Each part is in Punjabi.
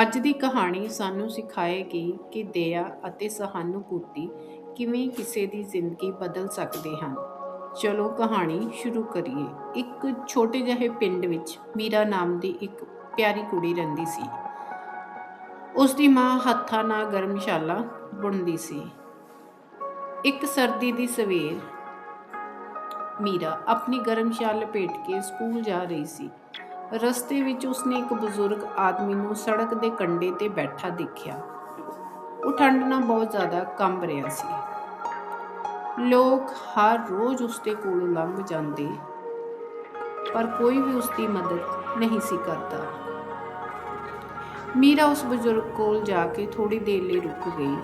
ਅੱਜ ਦੀ ਕਹਾਣੀ ਸਾਨੂੰ ਸਿਖਾਏਗੀ ਕਿ ਦਇਆ ਅਤੇ ਸਹਾਨੁਭੂਤੀ ਕਿਵੇਂ ਕਿਸੇ ਦੀ ਜ਼ਿੰਦਗੀ ਬਦਲ ਸਕਦੇ ਹਨ। ਚਲੋ ਕਹਾਣੀ ਸ਼ੁਰੂ ਕਰੀਏ। ਇੱਕ ਛੋਟੇ ਜਿਹੇ ਪਿੰਡ ਵਿੱਚ ਮੀਰਾ ਨਾਮ ਦੀ ਇੱਕ ਪਿਆਰੀ ਕੁੜੀ ਰਹਿੰਦੀ ਸੀ। ਉਸ ਦੀ ਮਾਂ ਹੱਥਾਂ ਨਾਲ ਗਰਮਸ਼ਾਲਾ ਬੁਣਦੀ ਸੀ। ਇੱਕ ਸਰਦੀ ਦੀ ਸਵੇਰ ਮੀਰਾ ਆਪਣੀ ਗਰਮਸ਼ਾਲ ਲਪੇਟ ਕੇ ਸਕੂਲ ਜਾ ਰਹੀ ਸੀ। ਰਸਤੇ ਵਿੱਚ ਉਸਨੇ ਇੱਕ ਬਜ਼ੁਰਗ ਆਦਮੀ ਨੂੰ ਸੜਕ ਦੇ ਕੰਢੇ ਤੇ ਬੈਠਾ ਦੇਖਿਆ। ਉਹ ਠੰਡ ਨਾਲ ਬਹੁਤ ਜ਼ਿਆਦਾ ਕੰਬ ਰਿਹਾ ਸੀ। ਲੋਕ ਹਰ ਰੋਜ਼ ਉਸਦੇ ਕੋਲੋਂ ਲੰਘ ਜਾਂਦੇ, ਪਰ ਕੋਈ ਵੀ ਉਸਦੀ ਮਦਦ ਨਹੀਂ ਸੀ ਕਰਦਾ। ਮੀਰਾ ਉਸ ਬਜ਼ੁਰਗ ਕੋਲ ਜਾ ਕੇ ਥੋੜੀ ਦੇਰ ਲਈ ਰੁਕ ਗਈ,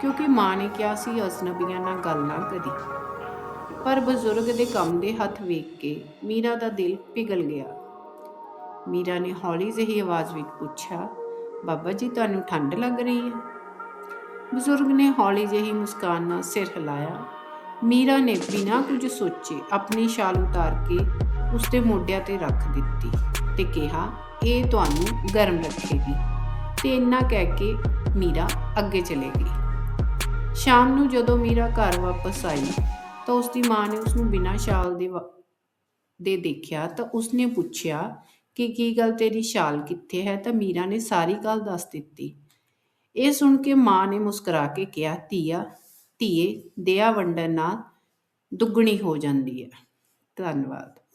ਕਿਉਂਕਿ ਮਾਂ ਨੇ ਕਿਹਾ ਸੀ ਅਜਨਬੀਆਂ ਨਾਲ ਗੱਲ ਨਾ ਕਰੀ। ਪਰ ਬਜ਼ੁਰਗ ਦੇ ਕੰਮ ਦੇ ਹੱਥ ਵੇਖ ਕੇ ਮੀਰਾ ਦਾ ਦਿਲ ਪਿਘਲ ਗਿਆ। ਮੀਰਾ ਨੇ ਹੌਲੀ ਜਿਹੀ ਆਵਾਜ਼ ਵਿੱਚ ਪੁੱਛਿਆ, ਬਾਬਾ ਜੀ, ਤੁਹਾਨੂੰ ਠੰਡ ਲੱਗ ਰਹੀ ਹੈ? ਬਜ਼ੁਰਗ ਨੇ ਹੌਲੀ ਜਿਹੀ ਮੁਸਕਾਨ ਨਾਲ ਸਿਰ ਹਿਲਾਇਆ। ਮੀਰਾ ਨੇ ਬਿਨਾਂ ਕੁਝ ਸੋਚੇ ਆਪਣੀ ਸ਼ਾਲ ਉਤਾਰ ਕੇ ਉਸਦੇ ਮੋਢਿਆਂ ਤੇ ਰੱਖ ਦਿੱਤੀ ਤੇ ਕਿਹਾ, ਇਹ ਤੁਹਾਨੂੰ ਗਰਮ ਰੱਖੇਗੀ। ਤੇ ਇੰਨਾ ਕਹਿ ਕੇ ਮੀਰਾ ਅੱਗੇ ਚਲੇ ਗਈ। ਸ਼ਾਮ ਨੂੰ ਜਦੋਂ ਮੀਰਾ ਘਰ ਵਾਪਸ ਆਈ, ਤਾਂ ਉਸਦੀ ਮਾਂ ਨੇ ਉਸ ਨੂੰ ਬਿਨਾਂ ਸ਼ਾਲ ਦੇ ਵਾ- ਦੇ ਦੇਖਿਆ ਤਾਂ ਉਸਨੇ ਪੁੱਛਿਆ ਕਿ ਕੀ ਗੱਲ ਤੇਰੀ ਸ਼ਾਲ ਕਿੱਥੇ ਹੈ? ਤਾਂ ਮੀਰਾ ਨੇ ਸਾਰੀ ਗੱਲ ਦੱਸ ਦਿੱਤੀ। ਇਹ ਸੁਣ ਕੇ ਮਾਂ ਨੇ ਮੁਸਕਰਾ ਕੇ ਕਿਹਾ, ਧੀਆ, ਧੀਏ ਦਇਆ ਵੰਡਣ ਨਾਲ ਦੁੱਗਣੀ ਹੋ ਜਾਂਦੀ ਹੈ। ਧੰਨਵਾਦ।